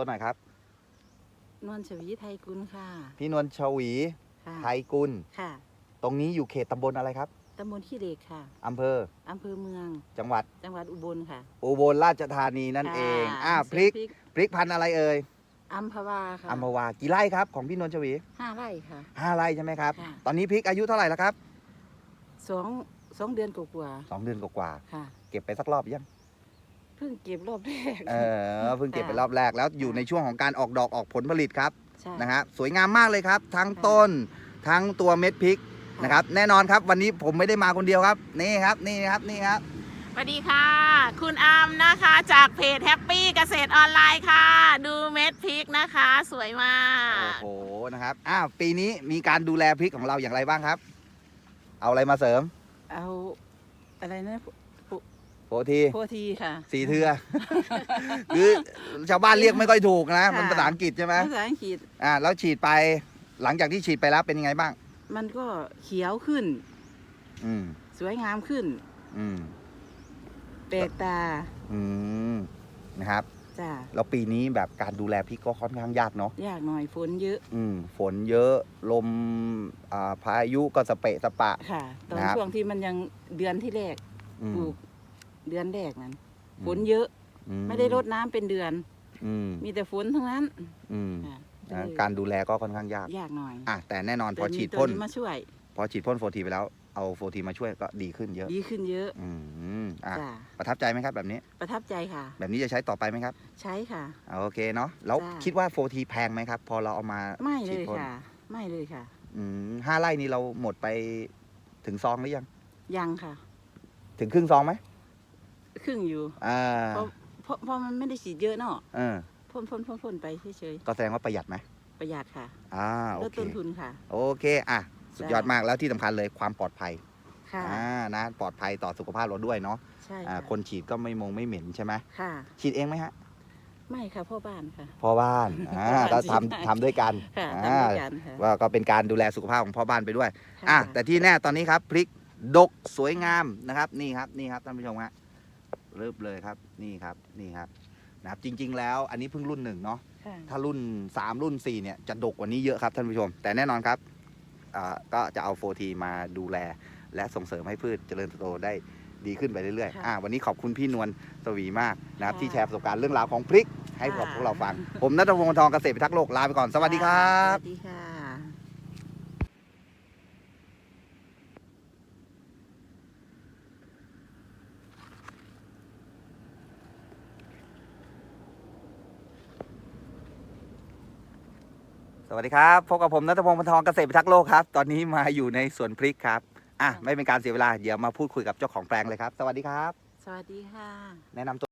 ตัวหน่อยครับ นวลชวีไทยกุลค่ะ พี่นวลชวีค่ะ ไทยกุล ค่ะตรงนี้อยู่เขตตำบลอะไรครับตำบลขี้เหล็กค่ะอำเภอ อำเภอเมือง จังหวัดจังหวัดอุบลค่ะอุบลราชธานีนั่นค่ะเองอ่าสวนพริกพริกพริกพันธุ์อะไรเอ่ยอัมพวาค่ะอัมพวา กี่ไร่ครับของพี่นวลชวีห้าไร่ค่ะ ห้าไร่ใช่ไหมครับ ค่ะ ตอนนี้พริกอายุเท่าไหร่แล้วครับสองสองเดือนกว่าสองเดือนกว่าๆค่ะ ๆเก็บไปสักรอบยัง เพิ่งเก็บรอบแรก เออเพิ่งเก็บไปค่ะรอบแรกแล้วอยู่ในช่วงของการออกดอกออกผลผลิตครับใช่นะฮะสวยงามมากเลยครับ ทั้งค่ะต้นทั้งตัวเม็ดพริกค่ะนะครับ แน่นอนครับวันนี้ผมไม่ได้มาคนเดียวครับ นี่ครับนี่ครับนี่ครับ สวัสดีค่ะ คุณอามนะคะจากเพจแฮปปี้เกษตรออนไลน์ค่ะ ดูเม็ดพริกนะคะ สวยมาก โอ้โหนะครับอ้าวปีนี้มีการดูแลพริกของเราอย่างไรบ้างครับ เอาอะไรมาเสริม เอาอะไรนะ โฟทีโพธีค่ะ สีเทือ คือชาวบ้านเรียกไม่ค่อยถูกนะ ค่ะ มันภาษาอังกฤษใช่ไหมภาษาอังกฤษอ่าแล้วฉีดไปหลังจากที่ฉีดไปแล้วเป็นยังไงบ้าง มันก็เขียวขึ้น อืมสวยงามขึ้น อืมแปลกตาอืมนะครับจ้าแล้วปีนี้แบบการดูแลพริกก็ค่อนข้างยากเนาะยากหน่อยฝนเยอะอืมฝนเยอะลมอ่าพายุก็สเปะสปะ ค่ะ ตอนนะครับ ช่วงที่มันยังเดือนที่แรกอืมปลูก เดือนแรกนั้น ฝนเยอะ อืไม่ได้รดน้ำเป็นเดือน อืมมีแต่ฝนทั้งนั้นอืมค่ะนะการดูแลก็ค่อนข้างยาก ยากหน่อยอะแต่แน่นอนพอแต่มีฉีดตัวพ่นมาช่วย พอฉีดพ่นโฟทีไปแล้ว เอาโฟทีมาช่วยก็ดีขึ้นเยอะ ดีขึ้นเยอะอืมอะจ้าประทับใจไหมครับแบบนี้ ประทับใจค่ะ แบบนี้จะใช้ต่อไปไหมครับใช้ค่ะ อะโอเคเนาะ แล้วจ้ะ คิดว่าโฟทีแพงไหมครับ พอเราเอามาไม่เลฉีดยพ่นค่ะ ไม่เลยค่ะ อืมห้าไร่นี้เราหมดไปถึงซองหรือยัง ยังค่ะ ถึงครึ่งซองไหม ครึ่งอยู่อ่าเพราะเพราะเพราะมันไม่ได้ฉีดเยอะเนาะเออพ่นพ่นพ่นพ่นไปเฉยก็แสดงว่าประหยัดไหมๆประหยัดค่ะอ่าโอลดเคต้นทุนค่ะ โอเคอะสุดจ้ะยอดมากแล้วที่สำคัญเลยความปลอดภัยค่ะ อ่านะปลอดภัยต่อสุขภาพเราด้วยเนาะใช่อ่าค่ะคนฉีดก็ไม่มงไม่เหม็นใช่ไหมค่ะ ฉีดเองไหมฮะไม่ค่ะพ่อบ้านค่ะ พ่อบ้านอ่าพ่อบ้านก็ฉีดทำทำด้วยกันค่ะ อ่าทำด้วยกันค่ะว่าก็เป็นการดูแลสุขภาพของพ่อบ้านไปด้วยค่ะอะแต่ที่แน่ตอนนี้ครับพริกดกสวยงามนะครับนี่ครับนี่ครับท่านผู้ชมฮะ เริ่มเลยครับ นี่ครับนี่ครับนะครับจริง ๆ แล้วอันนี้เพิ่งรุ่นหนึ่งเนาะค่ะถ้ารุ่น 3 รุ่น 4 เนี่ย จะดกกว่านี้เยอะครับท่านผู้ชม แต่แน่นอนครับอ่าก็จะเอาโฟทีมาดูแล และส่งเสริมให้พืชเจริญเติบโตได้ดีขึ้นไปเรื่อยค่ะๆอ่าวันนี้ขอบคุณพี่นวลสวีมากนะครับ ค่ะที่แชร์ประสบการณ์เรื่องราวของพริก ให้พวกค่ะพวกเราฟัง ผมนัทพงศ์ทองเกษตรพิทักษ์โลกลาไปก่อนสวัสดีครัสบวัสดีค่ะ สวัสดีครับพบกับผมนัทพงศ์พันทองเกษตรพิทักษ์โลกครับ ตอนนี้มาอยู่ในสวนพริกครับอะไม่เป็นการเสียเวลาเดี๋ยวมาพูดคุยกับเจ้าของแปลงเลยครับ สวัสดีครับ สวัสดีค่ะ แนะนำตัว